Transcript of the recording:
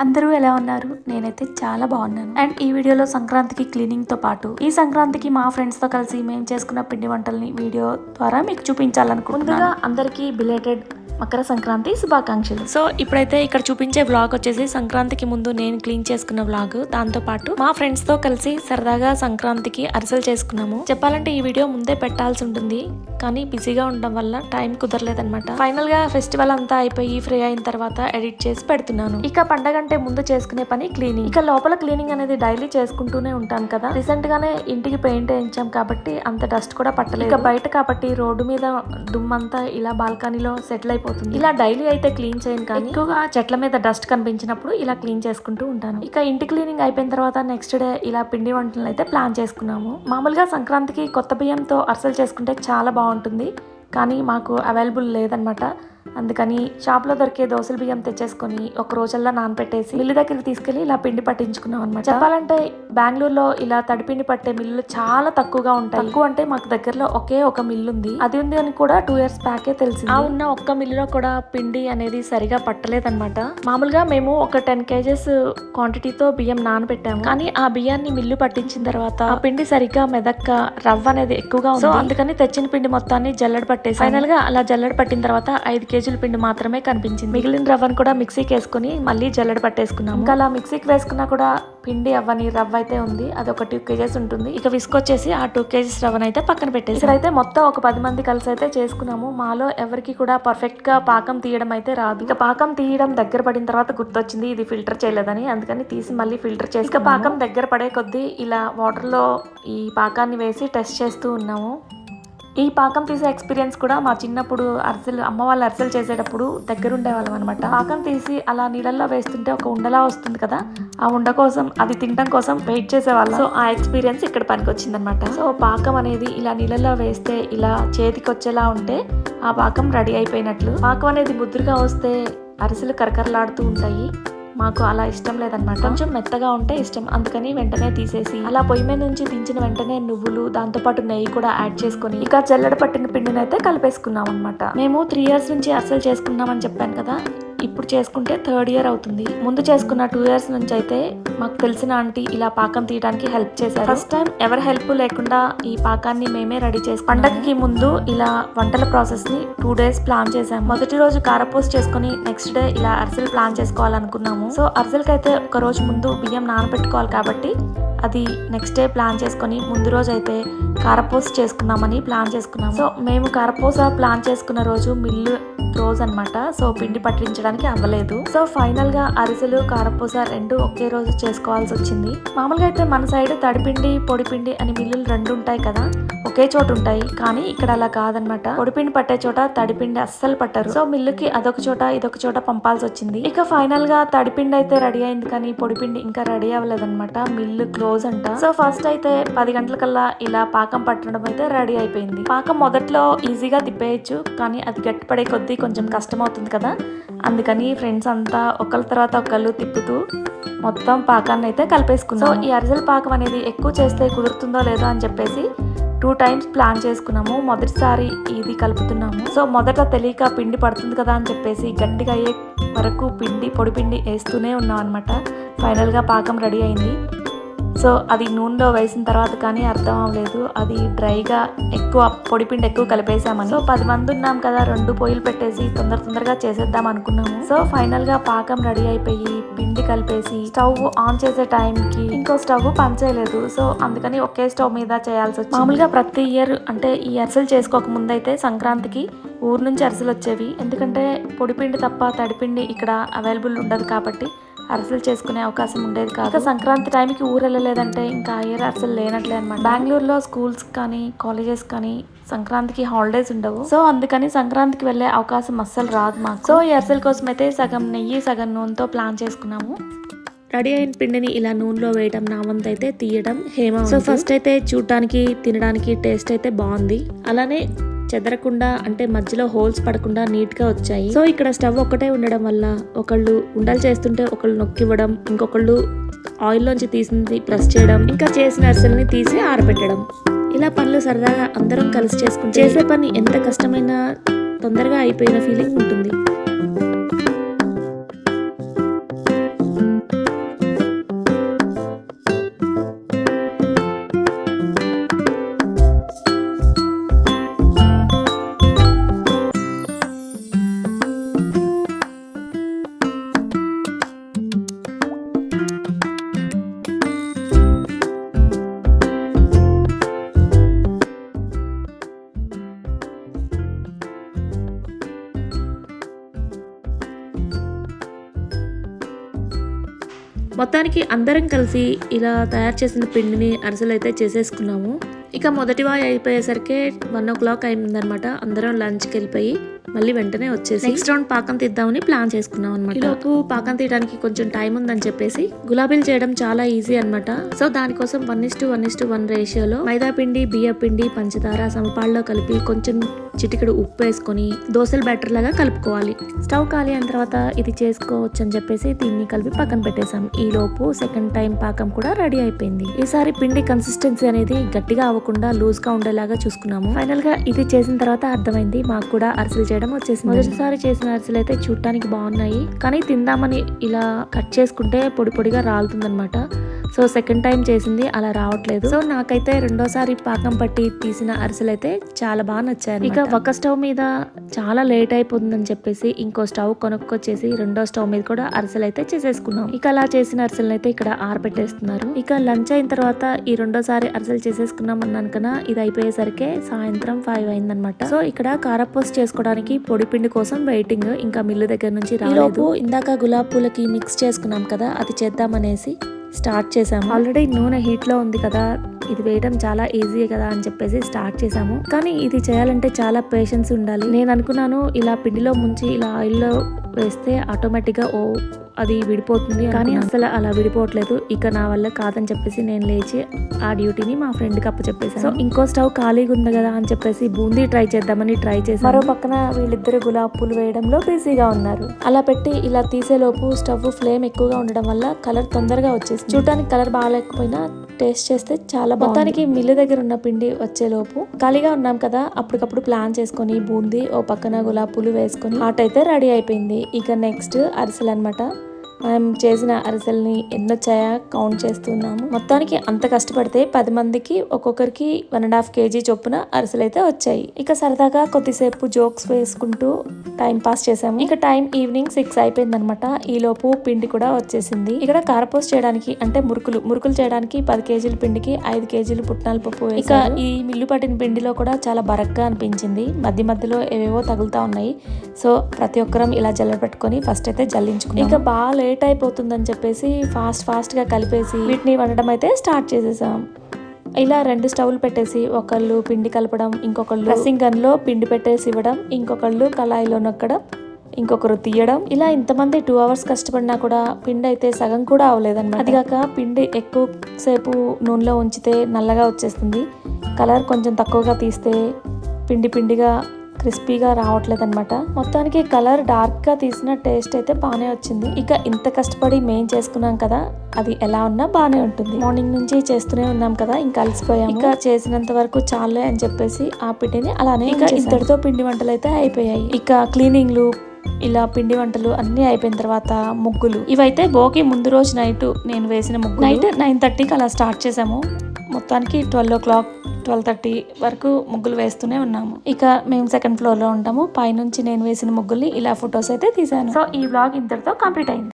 అందరూ ఎలా ఉన్నారు? నేనైతే చాలా బాగున్నాను. అండ్ ఈ వీడియోలో సంక్రాంతికి క్లీనింగ్తో పాటు ఈ సంక్రాంతికి మా ఫ్రెండ్స్తో కలిసి మేము చేసుకున్న పిండి వంటల్ని వీడియో ద్వారా మీకు చూపించాలనుకుంటున్నాను. అందరికీ బిలేటెడ్ మకర సంక్రాంతి శుభాకాంక్షలు. సో ఇప్పుడైతే ఇక్కడ చూపించే వ్లాగ్ వచ్చేసి సంక్రాంతికి ముందు నేను క్లీన్ చేసుకున్న వ్లాగ్ దాంతో పాటు మా ఫ్రెండ్స్తో కలిసి సరదాగా సంక్రాంతికి అరిసెలు చేసుకున్నాము. చెప్పాలంటే ఈ వీడియో ముందే పెట్టాల్సి ఉంటుంది. కానీ బిజీగా ఉండడం వల్ల టైం కుదరలేదన్నమాట. ఫైనల్గా ఫెస్టివల్ అంతా అయిపోయి ఫ్రీ అయిన తర్వాత ఎడిట్ చేసి పెడుతున్నాను. ఇక పండగ అంటే ముందు చేసుకునే పని క్లీనింగ్ ఇక లోపల క్లీనింగ్ అనేది డైలీ చేసుకుంటూనే ఉంటాను కదా. రీసెంట్ గానే ఇంటికి పెయింట్ వేయించాం కాబట్టి అంత డస్ట్ కూడా పట్టలేదు. ఇక బయట కాబట్టి రోడ్డు మీద దుమ్మంతా ఇలా బాల్కనీలో సెటిల్ అయిపోయి అయిపోతుంది. ఇలా డైలీ అయితే క్లీన్ చేయను కానీ ఎక్కువగా చెట్ల మీద డస్ట్ కనిపించినప్పుడు ఇలా క్లీన్ చేసుకుంటూ ఉంటాను. ఇక ఇంటి క్లీనింగ్ అయిపోయిన తర్వాత నెక్స్ట్ డే ఇలా పిండి వంటలను అయితే ప్లాన్ చేసుకున్నాము. మామూలుగా సంక్రాంతికి కొత్త బియ్యంతో అరిసెలు చేసుకుంటే చాలా బాగుంటుంది. కానీ మాకు అవైలబుల్ లేదనమాట అందుకని షాప్లో దొరికే దోసల బియ్యం తెచ్చేసుకొని ఒక రోజల్లా నానపెట్టేసి మిల్లు దగ్గరికి తీసుకెళ్ళి ఇలా పిండి పట్టించుకున్నాం అనమాట చెప్పాలంటే బెంగళూరులో ఇలా తడిపిండి పట్టే మిల్లులు చాలా తక్కువగా ఉంటాయి. తక్కువ అంటే మాకు దగ్గరలో ఒకే ఒక మిల్లు ఉంది అది ఉంది అని కూడా టూ ఇయర్స్ బ్యాకే తెలిసింది. ఆ ఉన్న ఒక్క మిల్లులో కూడా పిండి అనేది సరిగా పట్టలేదన్నమాట. మామూలుగా మేము ఒక టెన్ కేజెస్ క్వాంటిటీతో బియ్యం నానబెట్టాము కానీ ఆ బియ్యాన్ని మిల్లు పట్టించిన తర్వాత ఆ పిండి సరిగ్గా మెదక్క రవ్వ అనేది ఎక్కువగా ఉంది. సో అందుకని తెచ్చిన పిండి మొత్తాన్ని జల్లెడ పట్టేసి ఫైనల్గా అలా జల్లెడ పట్టిన తర్వాత ఐదు కేజీల పిండి మాత్రమే కనిపించింది. మిగిలిన రవ్వను కూడా మిక్సీకి వేసుకుని మళ్ళీ జల్లెడ పట్టేసుకున్నాం ఇంకా అలా మిక్సీకి వేసుకున్నా కూడా పిండి అవ్వని రవ్వ అయితే ఉంది. అది ఒక టూ కేజెస్ ఉంటుంది. ఇక విసుకొచ్చేసి ఆ టూ కేజెస్ రవ్వను అయితే పక్కన పెట్టేసి ఇక్కడైతే మొత్తం ఒక పది మంది కలిసి అయితే చేసుకున్నాము. మాలో ఎవరికి కూడా పర్ఫెక్ట్గా పాకం తీయడం అయితే రాదు. ఇక పాకం తీయడం దగ్గర పడిన తర్వాత గుర్తొచ్చింది ఇది ఫిల్టర్ చేయలేదని. అందుకని తీసి మళ్ళీ ఫిల్టర్ చేసి ఇక పాకం దగ్గర పడే కొద్దీ ఇలా వాటర్లో ఈ పాకాన్ని వేసి టెస్ట్ చేస్తూ ఉన్నాము. ఈ పాకం తీసే ఎక్స్పీరియన్స్ కూడా మా చిన్నప్పుడు అరిసెలు అమ్మ వాళ్ళు అరిసెలు చేసేటప్పుడు దగ్గరుండేవాళ్ళం అనమాట పాకం తీసి అలా నీళ్ళల్లో వేస్తుంటే ఒక ఉండలా వస్తుంది కదా ఆ ఉండ కోసం అది తినడం కోసం వెయిట్ చేసేవాళ్ళం. సో ఆ ఎక్స్పీరియన్స్ ఇక్కడ పనికి వచ్చిందనమాట సో పాకం అనేది ఇలా నీళ్ళల్లో వేస్తే ఇలా చేతికి వచ్చేలా ఉంటే ఆ పాకం రెడీ అయిపోయినట్లు. పాకం అనేది ముద్దురుగా వస్తే అరిసెలు కరకరలాడుతూ ఉంటాయి. మాకు అలా ఇష్టం లేదనమాట కొంచెం మెత్తగా ఉంటే ఇష్టం. అందుకని వెంటనే తీసేసి అలా పొయ్యి మీద నుంచి దించిన వెంటనే నువ్వులు దాంతో పాటు నెయ్యి కూడా యాడ్ చేసుకొని ఇక జల్లెడ పట్టిన పిండిని అయితే కలిపేసుకున్నాం అనమాట మేము త్రీ ఇయర్స్ నుంచి అసలు చేసుకున్నామని చెప్పాను కదా ఇప్పుడు చేసుకుంటే థర్డ్ ఇయర్ అవుతుంది. ముందు చేసుకున్న టూ ఇయర్స్ నుంచి అయితే మాకు తెలిసిన ఆంటీ ఇలా పాకం తీయడానికి హెల్ప్ చేశారు. ఫస్ట్ టైం ఎవరి హెల్ప్ లేకుండా ఈ పాకాన్ని మేమే రెడీ చేసి పండగకి ముందు ఇలా వంటల ప్రాసెస్ని టూ డేస్ ప్లాన్ చేసాము మొదటి రోజు కారపూస చేసుకుని నెక్స్ట్ డే ఇలా అరిసెలు ప్లాన్ చేసుకోవాలనుకున్నాము. సో అరిసెలకి అయితే ఒక రోజు ముందు బియ్యం నానబెట్టుకోవాలి కాబట్టి అది నెక్స్ట్ డే ప్లాన్ చేసుకొని ముందు రోజు అయితే కారపూస చేసుకుందామని ప్లాన్ చేసుకున్నాం సో మేము కారపూస ప్లాన్ చేసుకున్న రోజు మిల్లు రోజు అన్నమాట సో పిండి పట్టించడానికి అవ్వలేదు. సో ఫైనల్గా అరిసెలు కారపూస రెండు ఒకే రోజు చేసుకోవాల్సి వచ్చింది. మామూలుగా అయితే మన సైడ్ తడిపిండి పొడిపిండి అని మిల్లులు రెండు ఉంటాయి కదా ఒకే చోట ఉంటాయి. కానీ ఇక్కడ అలా కాదనమాట పొడిపిండి పట్టే చోట తడిపిండి అస్సలు పట్టరు. సో మిల్లుకి అదొక చోట ఇదొక చోట పంపాల్సి వచ్చింది. ఇక ఫైనల్గా తడిపిండి అయితే రెడీ అయింది కానీ పొడిపిండి ఇంకా రెడీ అవ్వలేదన్నమాట. మిల్లు క్లోజ్ అంట. సో ఫస్ట్ అయితే పది గంటలకల్లా ఇలా పాకం పట్టడం అయితే రెడీ అయిపోయింది. పాకం మొదట్లో ఈజీగా తిప్పేయచ్చు కానీ అది గట్టిపడే కొద్దీ కొంచెం కష్టం అవుతుంది కదా. అందుకని ఫ్రెండ్స్ అంతా ఒకళ్ళ తర్వాత ఒకళ్ళు తిప్పుతూ మొత్తం పాకాన్ని అయితే కలిపేసుకున్నాం సో ఈ అరిసెల పాకం అనేది ఎక్కువ చేస్తే కుదురుతుందో లేదో అని చెప్పేసి టూ టైమ్స్ ప్లాన్ చేసుకున్నాము. మొదటిసారి ఇది కలుపుతున్నాము. సో మొదట తెలియక పిండి పడుతుంది కదా అని చెప్పేసి గట్టిగా అయ్యే వరకు పిండి పొడి పిండి వేస్తూనే ఉన్నాం అనమాట ఫైనల్గా పాకం రెడీ అయింది. సో అది నూనెలో వేసిన తర్వాత కానీ అర్థం అవ్వలేదు. అది డ్రైగా ఎక్కువ పొడిపిండి ఎక్కువ కలిపేసామని. సో పది మంది ఉన్నాం కదా రెండు పొయ్యిలు పెట్టేసి తొందర తొందరగా చేసేద్దాం అనుకున్నాము. సో ఫైనల్గా పాకం రెడీ అయిపోయి పిండి కలిపేసి స్టవ్ ఆన్ చేసే టైంకి ఇంకో స్టవ్ పనిచేయలేదు సో అందుకని ఒకే స్టవ్ మీద చేయాల్సి వచ్చింది. మామూలుగా ప్రతి ఇయర్ అంటే ఈ అరిసెలు చేసుకోక ముందైతే సంక్రాంతికి ఊరు నుంచి అరిసెలు వచ్చేవి. ఎందుకంటే పొడిపిండి తప్ప తడిపిండి ఇక్కడ అవైలబుల్ ఉండదు కాబట్టి అరిసెలు చేసుకునే అవకాశం ఉండేది కాదు. ఇంకా సంక్రాంతి టైంకి ఊరు వెళ్ళలేదంటే ఇంకా ఇయర్ అరిసెలు లేనట్లే అనమాట బెంగళూరులో స్కూల్స్ కానీ కాలేజెస్ కానీ సంక్రాంతికి హాలిడేస్ ఉండవు. సో అందుకని సంక్రాంతికి వెళ్ళే అవకాశం అస్సలు రాదు మాకు. సో ఈ అరిసెల కోసం అయితే సగం నెయ్యి సగం నూనెతో ప్లాన్ చేసుకున్నాము. రెడీ అయిన పిండిని ఇలా నూనెలో వేయడం నా వంతు అయితే తీయడం హేమ సో ఫస్ట్ అయితే చూడటానికి తినడానికి టేస్ట్ అయితే బాగుంది. అలానే చెదరకుండా అంటే మధ్యలో హోల్స్ పడకుండా నీట్గా వచ్చాయి. సో ఇక్కడ స్టవ్ ఒక్కటే ఉండడం వల్ల ఒకళ్ళు ఉండలు చేస్తుంటే ఒకళ్ళు నొక్కివ్వడం ఇంకొకళ్ళు ఆయిల్లోంచి తీసింది ప్రెస్ చేయడం ఇంకా చేసిన అరిసెల్ని తీసి ఆరబెట్టడం. ఇలా పనులు సరదాగా అందరం కలిసి చేసుకుంటే చేసే పని ఎంత కష్టమైనా తొందరగా అయిపోయిన ఫీలింగ్ ఉంటుంది. మొత్తానికి అందరం కలిసి ఇలా తయారు చేసిన పిండిని అరిసెలు అయితే చేసేసుకున్నాము. ఇక మొదటి వాయి అయిపోయేసరికి వన్ ఓ క్లాక్ అయిందనమాట అందరం లంచ్కి వెళ్ళిపోయి మళ్ళీ వెంటనే వచ్చేసి నెక్స్ట్ రౌండ్ పాకం తీద్దామని ప్లాన్ చేసుకున్నాం అనమాట లోపు పాకం తీయడానికి కొంచెం టైం ఉందని చెప్పేసి గులాబీలు చేయడం చాలా ఈజీ అన్నమాట. సో దానికోసం one is to one is to one రేషియోలో మైదా పిండి బియ్య పిండి పంచదార సమపాల్లో కలిపి కొంచెం చిటికెడు ఉప్పు వేసుకొని దోశల బ్యాటర్ లాగా కలుపుకోవాలి. స్టవ్ ఖాళీ అయిన తర్వాత ఇది చేసుకోవచ్చు అని చెప్పేసి దీన్ని కలిపి పక్కన పెట్టేశాం. ఈ లోపు సెకండ్ టైం పాకం కూడా రెడీ అయిపోయింది. ఈసారి పిండి కన్సిస్టెన్సీ అనేది గట్టిగా అవ్వకుండా లూజ్గా ఉండేలాగా చూసుకున్నాము. ఫైనల్గా ఇది చేసిన తర్వాత అర్థమైంది. మాకు కూడా అరిసెలు చేయడం వచ్చేసింది. మొదటిసారి చేసిన అరిసెలు అయితే చూడటానికి బాగున్నాయి. కానీ తిందామని ఇలా కట్ చేసుకుంటే పొడి పొడిగా రాలుతుందన్నమాట. సో సెకండ్ టైం చేసింది అలా రావట్లేదు. సో నాకైతే రెండోసారి పాకం పట్టి తీసిన అరిసెలు అయితే చాలా బాగా నచ్చాయి ఇక ఒక స్టవ్ మీద చాలా లేట్ అయిపోతుందని చెప్పేసి ఇంకో స్టవ్ కొనుక్కొచ్చేసి రెండో స్టవ్ మీద కూడా అరిసెలు అయితే చేసేసుకున్నాం. ఇక అలా చేసిన అరిసెలు అయితే ఇక్కడ ఆరబెట్టేస్తున్నారు. ఇక లంచ్ అయిన తర్వాత ఈ రెండోసారి అరిసెలు చేసేసుకున్నాం అన్నాను కదా ఇది అయిపోయేసరికి సాయంత్రం ఫైవ్ అయిందనమాట సో ఇక్కడ కారపూస చేసుకోవడానికి పొడి పిండి కోసం వెయిటింగ్ ఇంకా మిల్లు దగ్గర నుంచి రాలేదు. ఇందాక గులాబ్ పూలకి మిక్స్ చేసుకున్నాం కదా అది చేద్దామనేసి స్టార్ట్ చేసాము ఆల్రెడీ నూనె హీట్లో ఉంది కదా ఇది వేయడం చాలా ఈజీ కదా అని చెప్పేసి స్టార్ట్ చేసాము కానీ ఇది చేయాలంటే చాలా పేషెన్స్ ఉండాలి. నేను అనుకున్నాను ఇలా పిండిలో ముంచి ఇలా ఆయిల్లో వేస్తే ఆటోమేటిక్గా ఓ అది విడిపోతుంది కానీ అసలు అలా విడిపోవట్లేదు. ఇక నా వల్ల కాదని చెప్పేసి నేను లేచి ఆ డ్యూటీని మా ఫ్రెండ్కి అప్పచెప్పేసాను సో ఇంకో స్టవ్ ఖాళీగా ఉంది కదా అని చెప్పేసి బూందీ ట్రై చేద్దామని ట్రై చేసి మరో పక్కన వీళ్ళిద్దరు గులాబ్ పూలు వేయడంలో బిజీగా ఉన్నారు. అలా పెట్టి ఇలా తీసేలోపు స్టవ్ ఫ్లేమ్ ఎక్కువగా ఉండడం వల్ల కలర్ తొందరగా వచ్చేసి చూడటానికి కలర్ బాగాలేకపోయినా టేస్ట్ చేస్తే చాలా మొత్తానికి మిల్లు దగ్గర ఉన్న పిండి వచ్చేలోపు ఖాళీగా ఉన్నాం కదా అప్పటికప్పుడు ప్లాన్ చేసుకొని బూందీ ఓ పక్కన గులాబ్ పూలు వేసుకొని హాట్ అయితే రెడీ అయిపోయింది. ఇక నెక్స్ట్ అరిసెలు అన్నమాట మనం చేసిన అరిసెల్ని ఎన్నొచ్చాయా కౌంట్ చేస్తున్నాము. మొత్తానికి అంత కష్టపడితే పది మందికి ఒక్కొక్కరికి వన్ అండ్ హాఫ్ కేజీ చొప్పున అరిసెలు అయితే వచ్చాయి. ఇక సరదాగా కొద్దిసేపు జోక్స్ వేసుకుంటూ టైం పాస్ చేసాము ఇక టైం ఈవినింగ్ సిక్స్ అయిపోయింది అనమాట ఈలోపు పిండి కూడా వచ్చేసింది. ఇక్కడ కారపోస్ చేయడానికి అంటే మురుకులు మురుకులు చేయడానికి పది కేజీల పిండికి ఐదు కేజీలు పుట్నాల పప్పు ఇక ఈ మిల్లు పట్టిన పిండిలో కూడా చాలా బరక్గా అనిపించింది. మధ్య మధ్యలో ఏవేవో తగులుతా ఉన్నాయి. సో ప్రతి ఒక్కరం ఇలా జల్ల పెట్టుకొని ఫస్ట్ అయితే జల్లించుకున్నాం ఇక బాగా లేట్ అయిపోతుందని చెప్పేసి ఫాస్ట్ ఫాస్ట్గా కలిపేసి వీటిని వండడం అయితే స్టార్ట్ చేసేసాం. ఇలా రెండు స్టవ్లు పెట్టేసి ఒకళ్ళు పిండి కలపడం ఇంకొకళ్ళు డ్రెస్సింగ్ గన్లో పిండి పెట్టేసి ఇవ్వడం ఇంకొకళ్ళు కళాయిలో నొక్కడం ఇంకొకరు తీయడం. ఇలా ఇంతమంది టూ అవర్స్ కష్టపడినా కూడా పిండి అయితే సగం కూడా అవ్వలేదన్నమాట. అది కాక పిండి ఎక్కువ సేపు నూనెలో ఉంచితే నల్లగా వచ్చేస్తుంది. కలర్ కొంచెం తక్కువగా తీస్తే పిండి పిండిగా క్రిస్పీగా రావట్లేదు అనమాట మొత్తానికి కలర్ డార్క్గా తీసిన టేస్ట్ అయితే బాగానే వచ్చింది. ఇక ఇంత కష్టపడి మేం చేసుకున్నాం కదా అది ఎలా ఉన్నా బాగానే ఉంటుంది. మార్నింగ్ నుంచి చేస్తూనే ఉన్నాం కదా ఇంకా అలసిపోయాం ఇంకా చేసినంత వరకు చాలే అని చెప్పేసి ఆ పిండిని అలానే ఇంకా ఇంతటితో పిండి వంటలు అయితే అయిపోయాయి. ఇక క్లీనింగ్లు ఇలా పిండి వంటలు అన్ని అయిపోయిన తర్వాత ముగ్గులు. ఇవైతే భోగి ముందు రోజు నైట్ నేను వేసిన ముగ్గు నైట్ నైన్ థర్టీకి అలా స్టార్ట్ చేసాము మొత్తానికి twelve o'clock twelve thirty వరకు ముగ్గులు వేస్తూనే ఉన్నాము. ఇక మేము సెకండ్ ఫ్లోర్లో ఉంటాము. పైనుంచి నేను వేసిన ముగ్గుల్ని ఇలా ఫొటోస్ అయితే తీసాను సో ఈ బ్లాగ్ ఇంతటితో కంప్లీట్ అయింది.